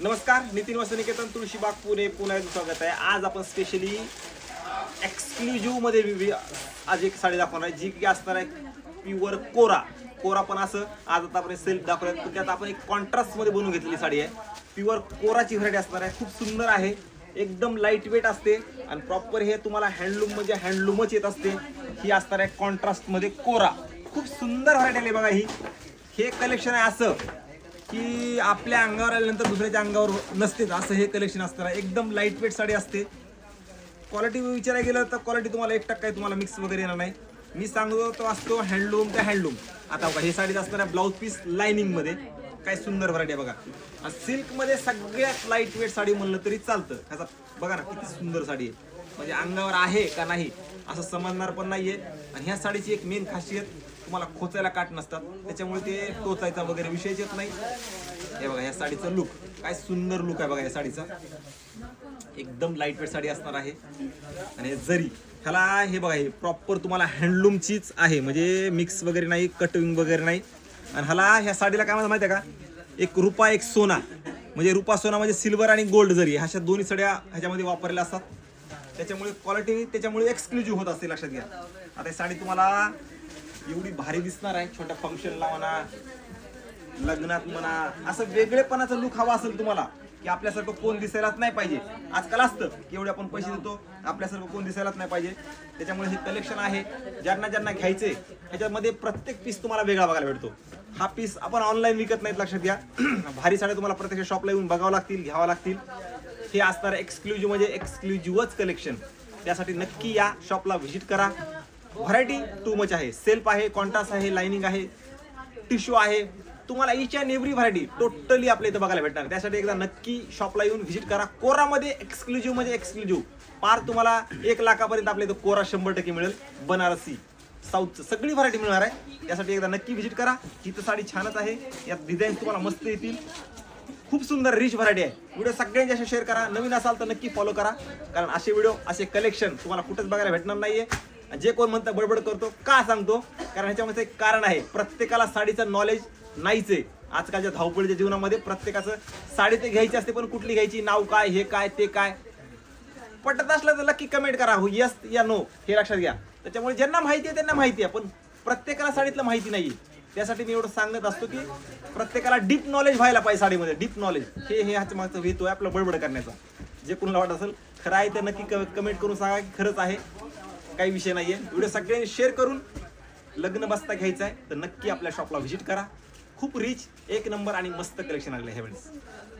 नमस्कार नितीन वसनिकेतन तुळशीबाग पुणे पुन्हा एकदा स्वागत आहे. आज आपण स्पेशली एक्सक्लुझिव्हमध्ये आज एक साडी दाखवणार आहे जी की असणार आहे प्युअर कोरा. कोरा पण असं आज आता आपण सेल्फ दाखवलं तर त्यात आपण एक कॉन्ट्रास्टमध्ये बनवून घेतलेली साडी आहे. प्युअर कोराची व्हरायटी असणार आहे खूप सुंदर आहे. एकदम लाइट वेट असते. आणि प्रॉपर हे तुम्हाला हँडलूम म्हणजे हँडलूमच येत असते. ही असणार आहे कॉन्ट्रास्टमध्ये कोरा. खूप सुंदर व्हरायटी आहे बघा ही. हे कलेक्शन आहे असं. की आपल्या अंगावर आल्यानंतर दुसऱ्याच्या अंगावर नसतेच असं हे कलेक्शन असतं. एकदम लाइट वेट साडी असते. क्वालिटी विचारायला गेलं तर क्वालिटी तुम्हाला एक टक्का तुम्हाला मिक्स वगैरे येणार नाही. मी सांगतो तो असतो हँडलूम ते हँडलूम आता बघा हे साडीत असणाऱ्या ब्लाऊज पीस लाइनिंगमध्ये. काय सुंदर व्हरायटी आहे बघा. सिल्कमध्ये सिल्कमध्ये सगळ्यात लाइट वेट साडी म्हणलं तरी चालतं. ह्याचा बघा ना किती सुंदर साडी आहे. म्हणजे अंगावर आहे का नाही असं समजणार पण नाहीये. आणि ह्या साडीची एक मेन खासियत तुम्हाला खोचायला काट नसतात. त्याच्यामुळे ते टोचायचा वगैरे विषयच येत नाही. हे बघा ह्या साडीचा लुक काय सुंदर लुक आहे बघा या साडीचा. एकदम लाइट वेट साडी असणार आहे. आणि जरी ह्याला हे बघा हे प्रॉपर तुम्हाला हँडलूमचीच आहे. म्हणजे मिक्स वगैरे नाही कटिंग वगैरे नाही. आणि ह्याला ह्या साडीला काय म्हणतात माहिती आहे का? एक रुपा एक सोना. म्हणजे रुपा सोना म्हणजे सिल्वर आणि गोल्ड जरी. अशा दोन्ही साड्या ह्याच्यामध्ये वापरलेल्या असतात. त्याच्यामुळे क्वालिटी त्याच्यामुळे एक्सक्लुझिव्ह होत असते लक्षात घ्या. आता ही साडी तुम्हाला एवढी भारी दिसणार आहे छोट्या फंक्शनला म्हणा लग्नात म्हणा असं वेगळेपणाचा लुक हवा असेल तुम्हाला की आपल्यासारखं कोण दिसायलाच नाही पाहिजे. आजकाल असतं की एवढे आपण पैसे देतो आपल्यासारखं कोण दिसायलाच नाही पाहिजे. त्याच्यामुळे हे कलेक्शन आहे ज्यांना ज्यांना घ्यायचे ह्याच्यामध्ये प्रत्येक पीस तुम्हाला वेगळा बघायला भेटतो. हा पीस आपण ऑनलाईन विकत नाहीत लक्षात घ्या. भारी साड्या तुम्हाला प्रत्यक्ष शॉपला येऊन बघावं लागतील घ्यावं लागतील. हे असणार एक्सक्लुझिव्ह म्हणजे एक्सक्लुझिव्हच कलेक्शन त्यासाठी नक्की या शॉपला व्हिजिट करा. व्हरायटी टू मच आहे. सेल्फ आहे कॉन्टास आहे लाइनिंग आहे टिश्यू आहे. तुम्हाला each and every variety totally आपल्या इथं बघायला भेटणार. त्यासाठी एकदा नक्की शॉपला येऊन व्हिजिट करा. कोरामध्ये एक्सक्लुझिव्ह म्हणजे एक्सक्लुझिव्ह पार तुम्हाला एक लाखापर्यंत आपल्या इथं कोरा शंभर टक्के मिळेल. बनारसी साऊथचं सगळी व्हरायटी मिळणार आहे. त्यासाठी एकदा नक्की व्हिजिट करा. ही तर साडी छानच आहे. यात डिझाईन तुम्हाला मस्त येतील. खूप सुंदर रिच व्हरायटी आहे. व्हिडिओ सगळ्यांच्या शेअर करा. नवीन असाल तर नक्की फॉलो करा. कारण असे व्हिडिओ असे कलेक्शन तुम्हाला कुठेच बघायला भेटणार नाहीये. आणि जे कोण म्हणतं बडबड करतो का सांगतो? कारण ह्याच्यामध्ये एक कारण आहे. प्रत्येकाला साडीचं नॉलेज नाहीच आहे. आजकालच्या धावपळीच्या जीवनामध्ये प्रत्येकाचं साडी ते घ्यायची असते पण कुठली घ्यायची? नाव काय हे काय ते काय? पटत असलं तर नक्की कमेंट करा. हो यस या नो हे लक्षात घ्या. त्याच्यामुळे ज्यांना माहिती आहे त्यांना माहिती आहे. पण प्रत्येकाला साडीतलं माहिती नाही त्यासाठी मी एवढं सांगत असतो की प्रत्येकाला डीप नॉलेज व्हायला पाहिजे साडीमध्ये. डीप नॉलेज हे हे ह्याच्या मागचं हेतू आहे आपलं बडबड करण्याचा. जे कोणाला वाटत असेल खरं आहे तर नक्की कमेंट करून सांगा की खरंच आहे. काही विषय नाहीये. व्हिडिओ सगळ्यांनी शेअर करून लग्न बसता घ्यायचं आहे तर नक्की आपल्या शॉपला व्हिजिट करा. खूप रिच एक नंबर आणि मस्त कलेक्शन आलेलं आहे ह्यावेळेस